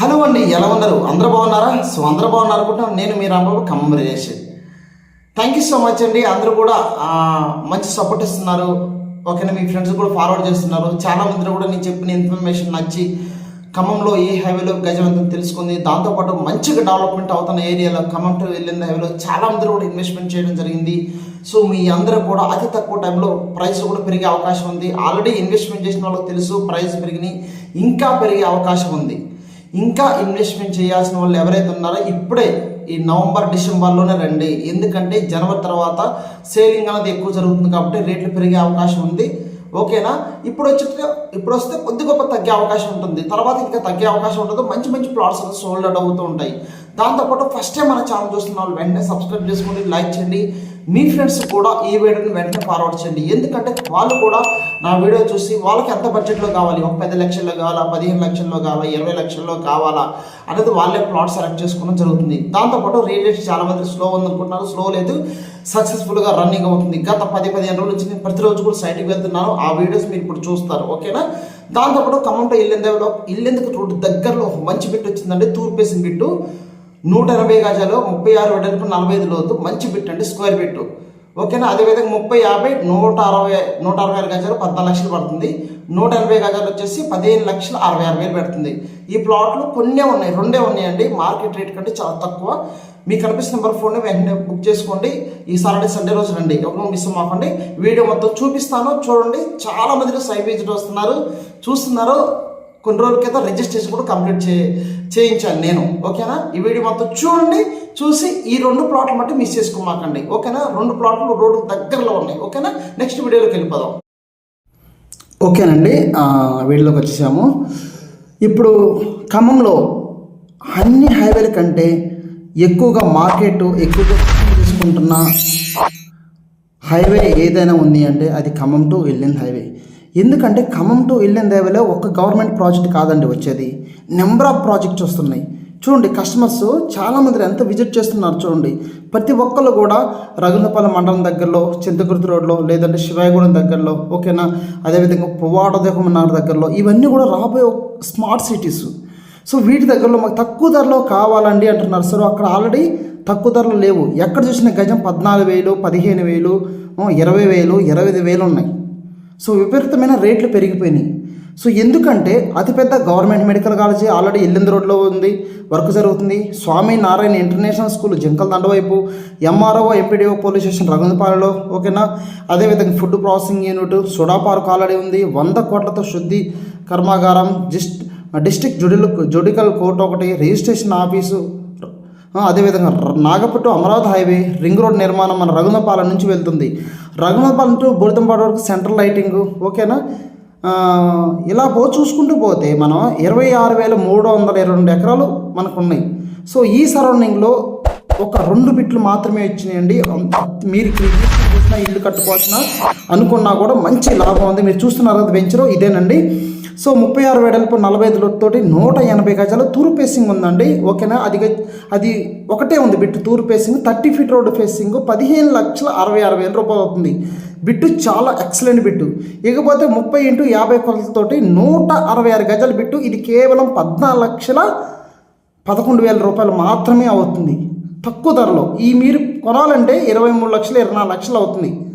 Hello అండి ఎలా ఉన్నారు? అందరూ బాగున్నారా? సో అందరూ బాగున్నారు అనుకుంటున్నాను. నేను మీ Rambabu Kammaresh. Thank you so much అండి. అందరూ కూడా మంచి సపోర్ట్ ఇస్తున్నారు. ఓకేనా మీ ఫ్రెండ్స్ కూడా ఫార్వర్డ్ చేస్తున్నారు. చాలా మంది కూడా నేను చెప్పిన ఇన్ఫర్మేషన్ నచ్చి ఖమ్మంలో ఏ హైవేలో గజవంతం తెలుసుకుంది దాంతోపాటు మంచిగా డెవలప్మెంట్ అవుతున్న ఏరియాలో ఖమ్మం టు వెళ్ళిన హైవేలో చాలా మంది కూడా ఇన్వెస్ట్మెంట్ చేయడం జరిగింది. సో మీ అందరూ కూడా అతి తక్కువ టైంలో ప్రైస్ కూడా పెరిగే అవకాశం ఉంది. ఆల్రెడీ ఇన్వెస్ట్మెంట్ చేసిన వాళ్ళకి తెలుసు ప్రైస్ పెరిగినాయి ఇంకా పెరిగే అవకాశం ఉంది. ఇంకా ఇన్వెస్ట్మెంట్ చేయాల్సిన వాళ్ళు ఎవరైతే ఉన్నారో ఇప్పుడే ఈ నవంబర్ డిసెంబర్లోనే రండి. ఎందుకంటే జనవరి తర్వాత సేలింగ్ అనేది ఎక్కువ జరుగుతుంది కాబట్టి రేట్లు పెరిగే అవకాశం ఉంది. ఓకేనా? ఇప్పుడు వచ్చి ఇప్పుడు వస్తే కొద్ది గొప్ప తగ్గే అవకాశం ఉంటుంది. తర్వాత ఇంకా తగ్గే అవకాశం ఉంటుంది మంచి మంచి ప్లాట్స్ సోల్డ్ అవుట్ అవుతూ ఉంటాయి. దాంతోపాటు ఫస్ట్ టైం మన ఛానల్ చూస్తున్న వాళ్ళు వెంటనే సబ్స్క్రైబ్ చేసుకోండి లైక్ చేయండి. మీ ఫ్రెండ్స్ కూడా ఈ వీడియోని వెంటనే ఫార్వర్డ్ చేయండి. ఎందుకంటే వాళ్ళు కూడా నా వీడియో చూసి వాళ్ళకి ఎంత బడ్జెట్లో కావాలి? ఒక పది లక్షల్లో కావాలా? పదిహేను లక్షల్లో కావాలా? ఇరవై లక్షల్లో కావాలా? అనేది వాళ్ళే ప్లాట్ సెలెక్ట్ చేసుకోవడం జరుగుతుంది. దాంతోపాటు రియల్ ఎస్టేట్ చాలా మంది స్లో ఉందనుకుంటున్నారు. స్లో లేదు. సక్సెస్ఫుల్గా రన్నింగ్ అవుతుంది. గత పది పదిహేను రోజుల నుంచి నేను ప్రతిరోజు కూడా సైట్కి వెళ్తున్నాను. ఆ వీడియోస్ మీరు ఇప్పుడు చూస్తారు. ఓకేనా దాంతోపాటు ఖమ్మంతో ఇల్లెందేవలో ఇల్లెందుకు రోడ్డు దగ్గరలో మంచి బిట్ వచ్చిందంటే తూర్పేసిన బిట్టు నూట ఎనభై గజాలు ముప్పై ఆరు వెడల్పు నలభై ఐదు లోతు మంచి బిట్ అండి స్క్వేర్ బిట్. ఓకేనా? అదేవిధంగా ముప్పై యాభై నూట అరవై నూట అరవై ఆరు గజాలు పద్నాలుగు లక్షలు పడుతుంది. నూట ఎనభై గజాలు వచ్చేసి పదిహేను లక్షలు అరవై ఆరు వేలు పెడుతుంది. ఈ ప్లాట్లు కొన్నే ఉన్నాయి రెండే ఉన్నాయండి. మార్కెట్ రేట్ కంటే చాలా తక్కువ. మీకు కనిపిస్తున్న నెంబర్ ఫోన్ వెంటనే బుక్ చేసుకోండి. ఈ సాటర్డే సండే రోజు రండి. ఎవరు మిస్ అవ్వకండి వీడియో మొత్తం చూపిస్తాను. చూడండి. చాలా మంది సైట్ విజిట్ వస్తున్నారు. చూస్తున్నారు. కొన్ని రోజుల క్రితం రిజిస్ట్రేషన్ కూడా కంప్లీట్ చే చేయించాను నేను ఓకేనా? ఈ వీడియో మొత్తం చూడండి చూసి ఈ రెండు ప్లాట్లు మట్టి మిస్ చేసుకోమాకండి ఓకేనా? రెండు ప్లాట్లు రోడ్డు దగ్గరలో ఉన్నాయి ఓకేనా? నెక్స్ట్ వీడియోలోకి వెళ్ళిపోదాం. ఓకేనండి వీడియోలోకి వచ్చేసాము. ఇప్పుడు ఖమ్మంలో అన్ని హైవేల కంటే ఎక్కువగా మార్కెట్ ఎక్కువగా తీసుకుంటున్న హైవే ఏదైనా ఉంది అంటే అది ఖమ్మం టు వెళ్ళింది హైవే. ఎందుకంటే ఖమ్మం టు ఇల్లింద్ ఒక గవర్నమెంట్ ప్రాజెక్ట్ కాదండి వచ్చేది. నెంబర్ ఆఫ్ ప్రాజెక్ట్స్ వస్తున్నాయి. చూడండి కస్టమర్స్ చాలామంది ఎంత విజిట్ చేస్తున్నారు చూడండి. ప్రతి ఒక్కళ్ళు కూడా రఘునపల్లి మండలం దగ్గరలో చింతకుర్తి రోడ్లో లేదంటే శివాయగూడెం దగ్గరలో ఓకేనా? అదేవిధంగా పువ్వాడదేహమన్నారు దగ్గరలో ఇవన్నీ కూడా రాబోయే స్మార్ట్ సిటీస్ సో వీటి దగ్గరలో మాకు తక్కువ ధరలో కావాలండి అంటున్నారు. సార్ అక్కడ ఆల్రెడీ తక్కువ ధరలు లేవు. ఎక్కడ చూసిన గజం పద్నాలుగు వేలు పదిహేను వేలు ఇరవై వేలు ఇరవై ఐదు వేలు ఉన్నాయి. సో విపరీతమైన రేట్లు పెరిగిపోయినాయి. సో ఎందుకంటే అతిపెద్ద గవర్నమెంట్ మెడికల్ కాలేజీ ఆల్రెడీ ఎల్లింది రోడ్లో ఉంది వర్క్ జరుగుతుంది. స్వామి నారాయణ ఇంటర్నేషనల్ స్కూల్ జింకల దండ వైపు ఎంఆర్ఓ ఎంపీడీఓ పోలీస్ స్టేషన్ రఘునపాలలో ఓకేనా? అదేవిధంగా ఫుడ్ ప్రాసెసింగ్ యూనిట్ సుడా పార్క్ ఆల్రెడీ ఉంది. వంద కోట్లతో శుద్ధి కర్మాగారం జిస్ట్ డిస్ట్రిక్ట్ జుడిల్ జుడికల్ కోర్ట్ ఒకటి రిజిస్ట్రేషన్ ఆఫీసు అదేవిధంగా నాగపట్టు అమరావతి హైవే రింగ్ రోడ్ నిర్మాణం మన రఘునపాలెం నుంచి వెళ్తుంది. రఘునపాలెం టు బుడితంపాడు వరకు సెంట్రల్ లైటింగ్ ఓకేనా? ఇలా పో చూసుకుంటూ పోతే మనం ఇరవై ఆరు వేల మూడు వందల ఇరవై రెండు ఎకరాలు మనకు ఉన్నాయి సో ఈ సరౌండింగ్లో ఒక రెండు బిట్లు మాత్రమే వచ్చినాయండి మీరు ఇల్లు చూసినా ఇల్లు కట్టుకోవాల్సిన అనుకున్నా కూడా మంచి లాభం ఉంది. మీరు చూస్తున్నారు కదా వెంచరు ఇదేనండి. సో ముప్పై ఆరు వెడల్పు నలభై ఐదు తోటి నూట ఎనభై గజాలు తూర్పు ఫేసింగ్ ఉందండి. ఓకేనా? అది అది ఒకటే ఉంది బిట్టు తూరు facing thirty feet road facing పదిహేను లక్షల అరవై ఆరు వేల రూపాయలు అవుతుంది. బిట్టు చాలా ఎక్సలెంట్ బిట్టు. ఇకపోతే ముప్పై ఇంటూ యాభై కొలతలతోటి నూట అరవై ఆరు గజాల బిట్టు. ఇది కేవలం పద్నాలుగు లక్షల పదకొండు వేల రూపాయలు మాత్రమే అవుతుంది. తక్కువ ధరలో. ఈ మీరు కొనాలంటే ఇరవై మూడు లక్షలు ఇరవై నాలుగు లక్షలు అవుతుంది.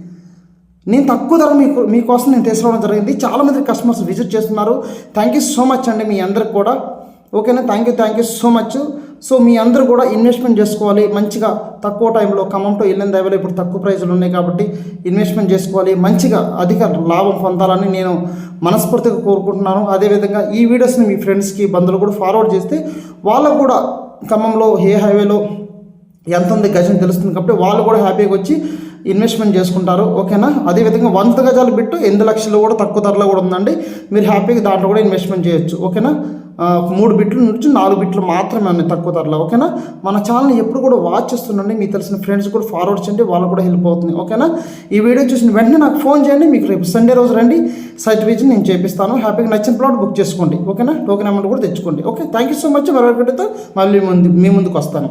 నేను తక్కువ ధర మీకు మీకోసం నేను తీసుకోవడం జరిగింది. చాలామంది కస్టమర్స్ విజిట్ చేస్తున్నారు. థ్యాంక్ యూ సో మచ్ అండి మీ అందరికి కూడా. ఓకేనా thank you thank you so much so మీ అందరూ కూడా ఇన్వెస్ట్మెంట్ చేసుకోవాలి. మంచిగా తక్కువ టైంలో ఖమ్మంతో వెళ్ళిన దేవలో ఇప్పుడు తక్కువ ప్రైజులు ఉన్నాయి కాబట్టి ఇన్వెస్ట్మెంట్ చేసుకోవాలి. మంచిగా అధిక లాభం పొందాలని నేను మనస్ఫూర్తిగా కోరుకుంటున్నాను. అదేవిధంగా ఈ వీడియోస్ని మీ ఫ్రెండ్స్కి బంధువులు కూడా ఫార్వర్డ్ చేస్తే వాళ్ళకు కూడా ఖమ్మంలో ఏ హైవేలో ఎంత ఉంది గజం తెలుస్తుంది కాబట్టి వాళ్ళు కూడా హ్యాపీగా వచ్చి ఇన్వెస్ట్మెంట్ చేసుకుంటారు ఓకేనా? అదేవిధంగా వంద గజాలు బిట్టు ఎనిమిది లక్షలు కూడా తక్కువ ధరలో కూడా ఉందండి. మీరు హ్యాపీగా దాంట్లో కూడా ఇన్వెస్ట్మెంట్ చేయొచ్చు ఓకేనా? మూడు బిట్లు నుంచి నాలుగు బిట్లు మాత్రమే ఉన్నాయి తక్కువ ధరలో ఓకేనా? మన ఛానల్ని ఎప్పుడు కూడా వాచ్ చేస్తుండండి. మీకు తెలిసిన ఫ్రెండ్స్ కూడా ఫార్వర్డ్ చేయండి వాళ్ళు కూడా హెల్ప్ అవుతుంది ఓకేనా? ఈ వీడియో చూసిన వెంటనే నాకు ఫోన్ చేయండి మీకు రేపు సండే రోజు రండి. సైట్ విజిట్ నేను చేపిస్తాను. హ్యాపీగా నచ్చిన ప్లాట్ బుక్ చేసుకోండి ఓకేనా? టోకెన్ అమౌంట్ కూడా తెచ్చుకోండి okay? Thank you so much. మరొకటితో మళ్ళీ ముందు మీ ముందుకు వస్తాను.